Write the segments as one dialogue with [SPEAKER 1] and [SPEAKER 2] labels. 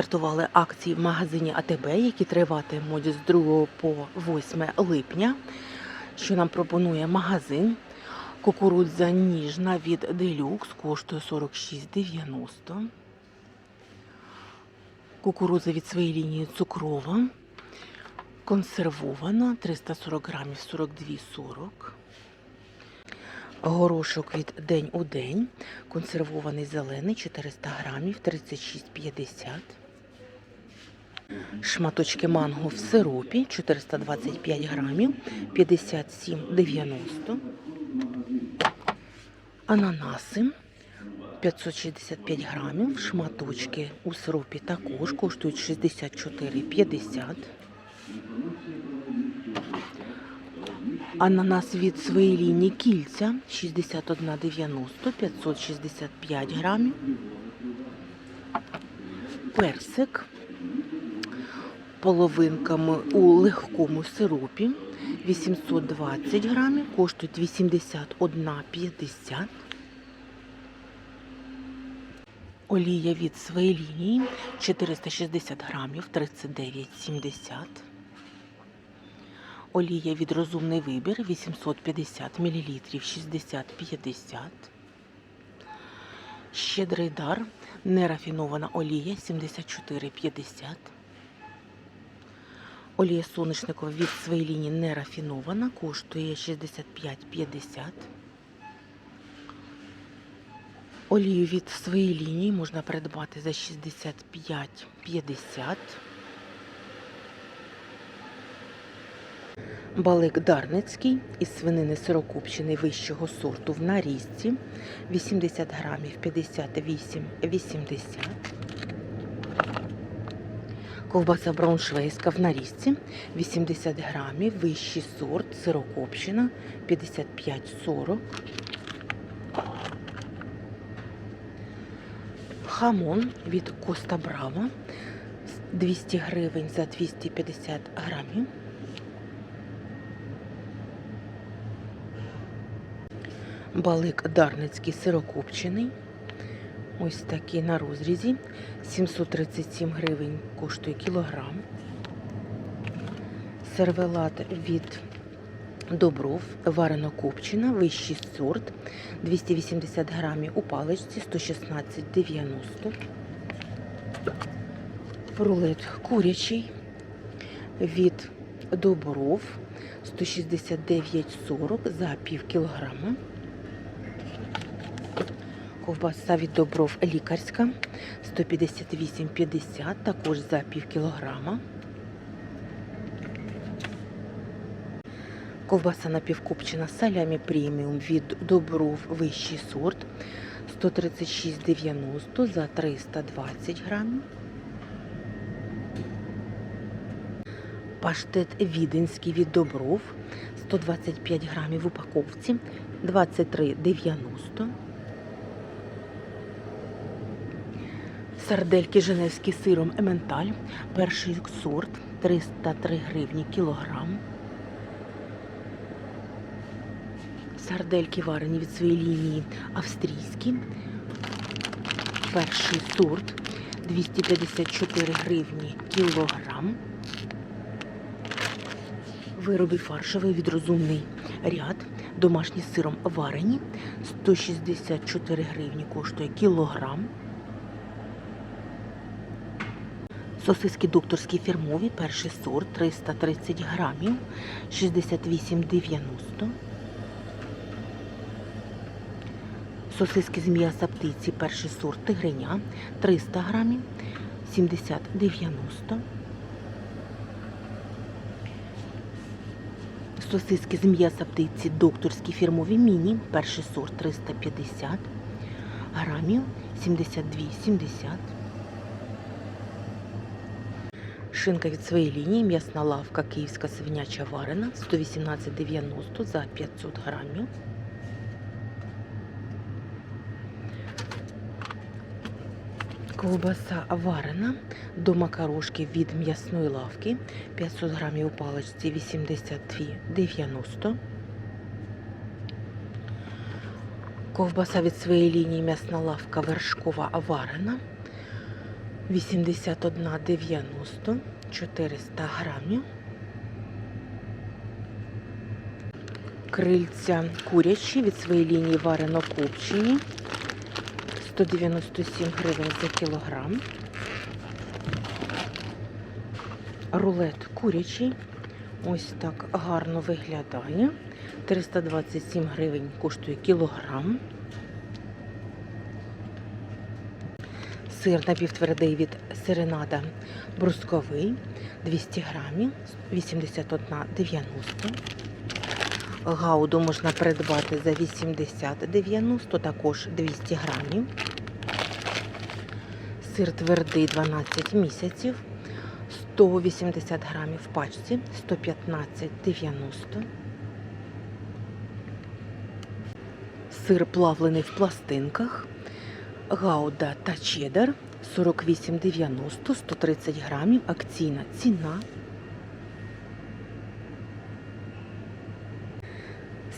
[SPEAKER 1] Стартували акції в магазині АТБ, які триватимуть з 2 по 8 липня. Що нам пропонує магазин? Кукурудза ніжна від Делюкс коштує 46,90. Кукурудза від своєї лінії цукрова. Консервована 340 грамів 42,40. Горошок від день у день. Консервований зелений 400 грамів 36,50. Шматочки манго в сиропі 425 грамів 57,90. Ананаси 565 грамів. Шматочки у сиропі також коштують 64,50. Ананас від своєї лінії кільця 61,90, 565 грамів. Персик половинками у легкому сиропі 820 грамів, коштують 81,50. Олія від своєї лінії 460 грамів 39,70. Олія від розумний вибір 850 мл 60,50. Щедрий дар. Нерафінована олія 74,50. Олія соняшникова від своєї лінії нерафінована коштує 65,50. Олію від своєї лінії можна придбати за 65,50. Балик Дарницький із свинини сирокопчений вищого сорту в нарізці 80 грамів 58,80. Ковбаса брауншвейська в нарізці 80 грамів, вищий сорт, сирокопчена 55,40. Хамон від Коста Браво 200 гривень за 250 грамів. Балик Дарницький сирокопчений. Ось такий на розрізі. 737 гривень коштує кілограм. Сервелат від Добров, варено копчена, вищий сорт, 280 грамів у паличці, 116,90. Рулет курячий від Добров, 169,40 за пів кілограма. Ковбаса від Добров лікарська 158,50, також за пів кілограма. Ковбаса напівкопчена салямі преміум від Добров вищий сорт 136,90 за 320 грамів. Паштет віденський від Добров 125 грамів в упаковці 23,90. Сардельки женевські сиром Ементаль. Перший сорт 303 гривні кілограм. Сардельки варені від своєї лінії австрійські. Перший сорт 254 гривні кілограм. Вироби фаршовий від розумний ряд. Домашні з сиром варені. 164 гривні коштує кілограм. Сосиски докторські фірмові, перший сорт 330 грамів, 68,90. Сосиски з м'яса птиці, перший сорт тигриня, 300 грамів, 70,90. Сосиски з м'яса птиці, докторські фірмові міні, перший сорт 350 грамів, 72,70. Шинка від своєї лінії, м'ясна лавка, київська свиняча варена, 118,90 за 500 грамів. Ковбаса варена до макарошки від м'ясної лавки, 500 грамів у паличці, 82,90. Ковбаса від своєї лінії м'ясна лавка вершкова варена 81,90 400 грамів. Крильця курячі від своєї лінії варено копчені. 197 гривень за кілограм. Рулет курячий. Ось так гарно виглядає. 327 гривень коштує кілограм. Сир напівтвердий від серенада брусковий 200 грамів, 81,90. Гауду можна придбати за 80,90, також 200 грамів. Сир твердий 12 місяців, 180 грамів в пачці, 115,90. Сир плавлений в пластинках, гауда та чеддер 48,90, 130 грамів, акційна ціна.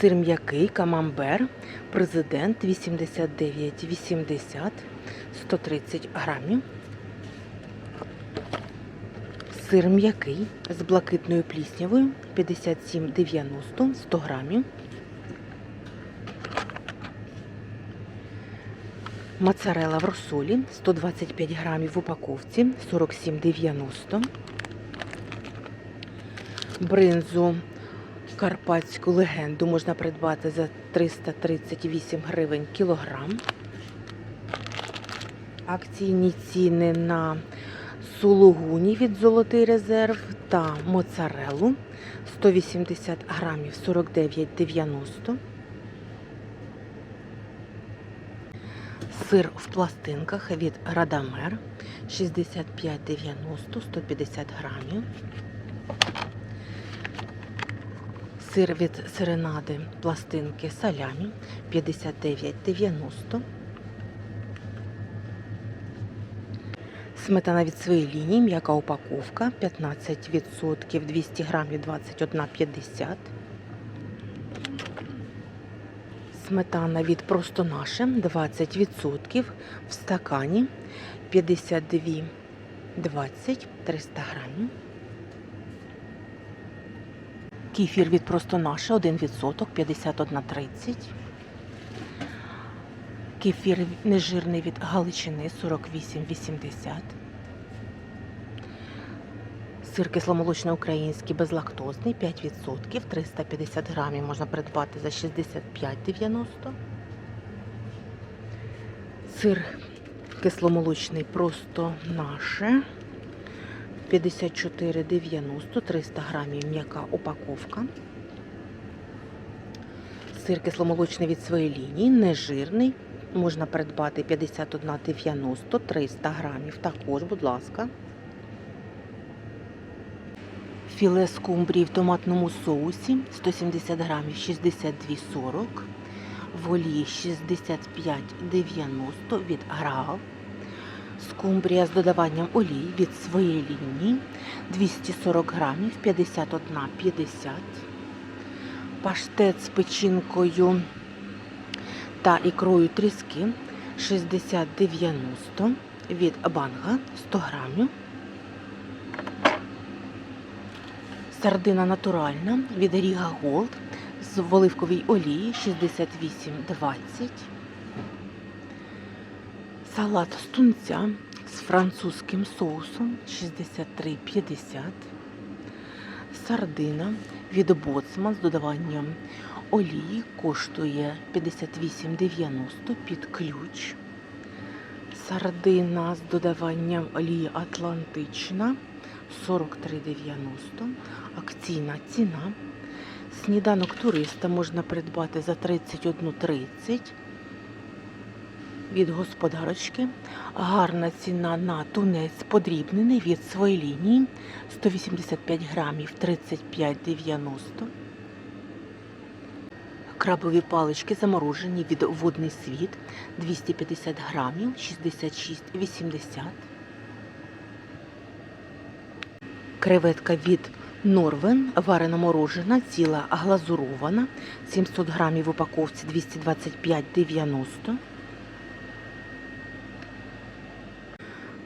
[SPEAKER 1] Сир м'який, камамбер, президент 89,80, 130 грамів. Сир м'який з блакитною пліснявою 57,90, 100 грамів. Моцарелла в розсолі 125 грамів в упаковці 47,90. Бринзу карпатську легенду можна придбати за 338 гривень кілограм. Акційні ціни на сулугуні від Золотий резерв та моцарелу 180 грамів 49,90. Сир в пластинках від Радамер 65,90 150 грамів. Сир від Серенади пластинки салямі 59,90. Сметана від своєї лінії, м'яка упаковка 15%, 200 грамів 21,50. Сметана від просто наше 20% в стакані 52,20 300 грамів. Кефір від просто наше 1%, 51,30. Кефір нежирний від Галичини 48,80. Сир кисломолочний український безлактозний 5%, 350 грамів можна придбати за 65,90. Сир кисломолочний просто наше 54,90, 300 грамів м'яка упаковка. Сир кисломолочний від своєї лінії, нежирний. Можна придбати 51,90, 300 грамів. Також, будь ласка. Філе скумбрії в томатному соусі 170 грамів 62,40. В олії 65,90 від Грав. Скумбрія з додаванням олії від своєї лінії 240 грамів 51,50. Паштет з печінкою та ікрою тріски 60,90 від Банга 100 грамів. Сардина натуральна від Ріга Голд з в оливковій олії 68,20. Салат з тунця з французьким соусом 63,50. Сардина від Боцман з додаванням олії коштує 58,90 під ключ. Сардина з додаванням олії Атлантична 43,90. Акційна ціна. Сніданок туриста можна придбати за 31,30 від господарочки. Гарна ціна на тунець подрібнений від своєї лінії 185 грамів 35,90. Крабові палички заморожені від водний світ 250 грамів 66,80. Креветка від Норвен, варена морожена, ціла глазурована, 700 грамів в упаковці 225,90.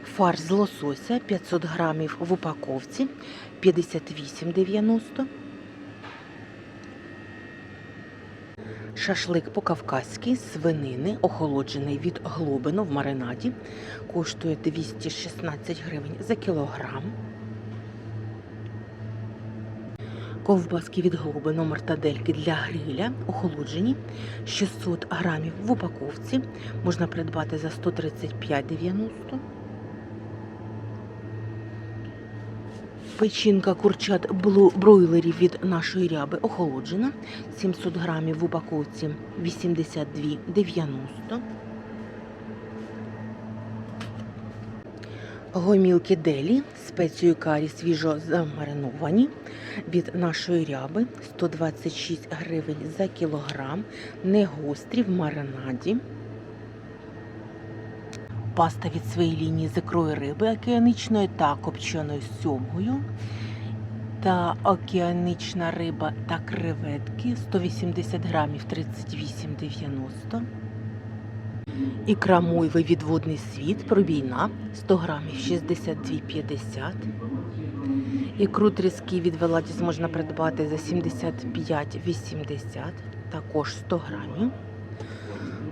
[SPEAKER 1] Фарш з лосося 500 грамів в упаковці 58,90. Шашлик по-кавказьки з свинини, охолоджений від глобину в маринаді, коштує 216 гривень за кілограм. Ковбаски від глобину мартадельки для гриля охолоджені 600 грамів в упаковці. Можна придбати за 135,90. Печінка курчат бройлерів від нашої ряби охолоджена 700 грамів в упаковці 82,90. Гомілки делі спецією карі свіжо замариновані від нашої ряби 126 гривень за кілограм, не гострі в маринаді. Паста від своєї лінії з ікрою риби океанічної та копченою сьомгою. Та океанічна риба та креветки 180 грамів 38,90. Ікра мойви від водний світ пробійна 100 грамів 62,50. Ікру тріски від Веладіс можна придбати за 75,80, також 100 грамів.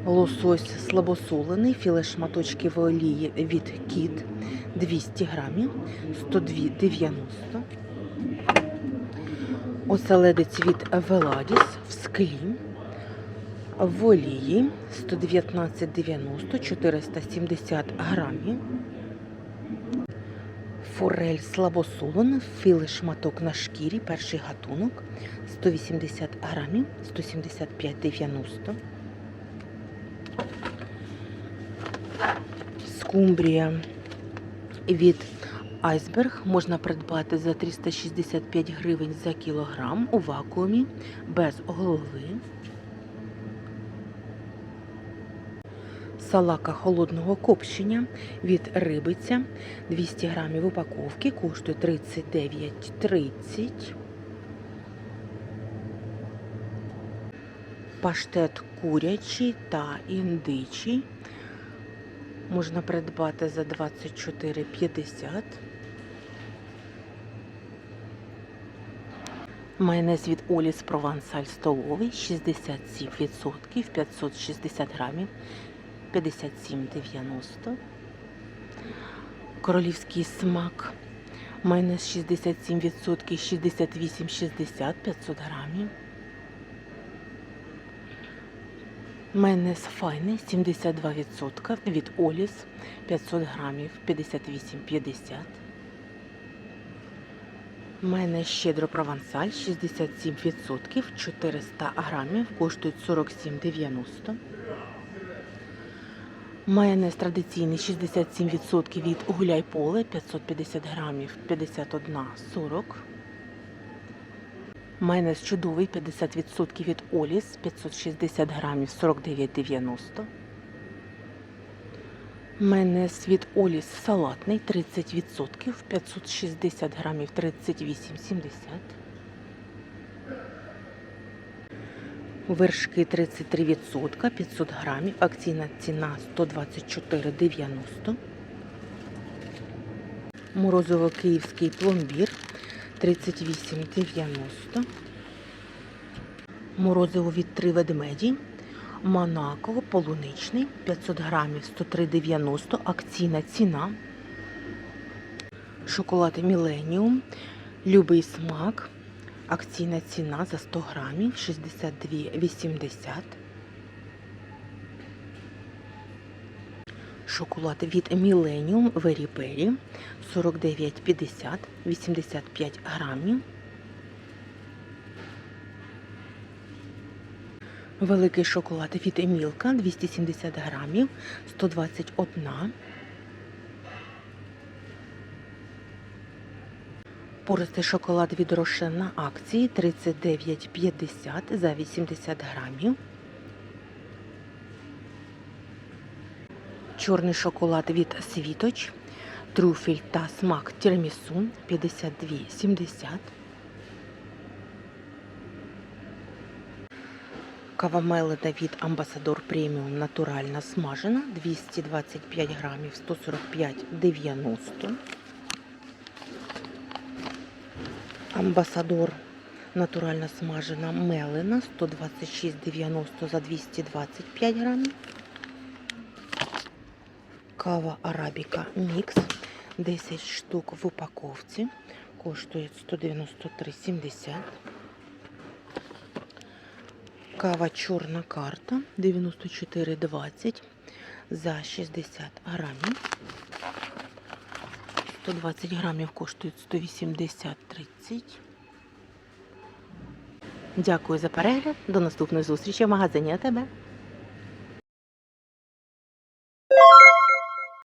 [SPEAKER 1] Лосось слабосолений, філе шматочки в олії від кіт 200 грамів 102,90. Оселедець від Веладіс в склі в олії 119,90 470 грамів. Форель слабосолена, філе шматок на шкірі, перший гатунок 180 грамів 175,90. Скумбрія від Айсберг можна придбати за 365 гривень за кілограм у вакуумі без голови. Салака холодного копчення від рибиця 200 грамів упаковки коштує 39,30. Паштет курячий та індичий можна придбати за 24,50. Майонез від Оліс Провансаль столовий 67%, 560 грамів 57,90. Королівський смак. Майонез 67%, 68,60, 500 грамів. Майонез файний 72% від Оліс 500 грамів 58,50. Майонез щедро провансаль 67% 400 грамів коштують 47,90. Майонез традиційний 67% від гуляй поле 550 грамів 51,40. Майонез чудовий 50% від Оліс 560 грамів 49,90. Майонез від Оліс салатний 30% 560 грамів 38,70. Вершки 33%, 500 грамів, акційна ціна 124,90. Морозово київський пломбір 38,90. Морозиво від три ведмеді. Монако полуничний 500 грамів 103,90. Акційна ціна. Шоколад Міленіум. Любий смак. Акційна ціна за 100 грамів 62,80. Шоколад від Millennium Very Berry 49,50 85 грамів. Великий шоколад від Емілка 270 грамів 121. Пористий шоколад від Рошен на акції 39,50 за 80 грамів. Чорний шоколад від Світоч, трюфель та смак тірамісу 52,70. Кава мелена від Амбасадор Преміум натуральна смажена 225 грамів 145,90. Амбасадор натуральна смажена мелена 126,90 за 225 грамів. Кава Арабіка Мікс 10 штук в упаковці. Коштує 193,70. Кава чорна карта 94,20 за 60 грамів. 120 грамів коштують 180,30. Дякую за перегляд. До наступної зустрічі в магазині АТБ.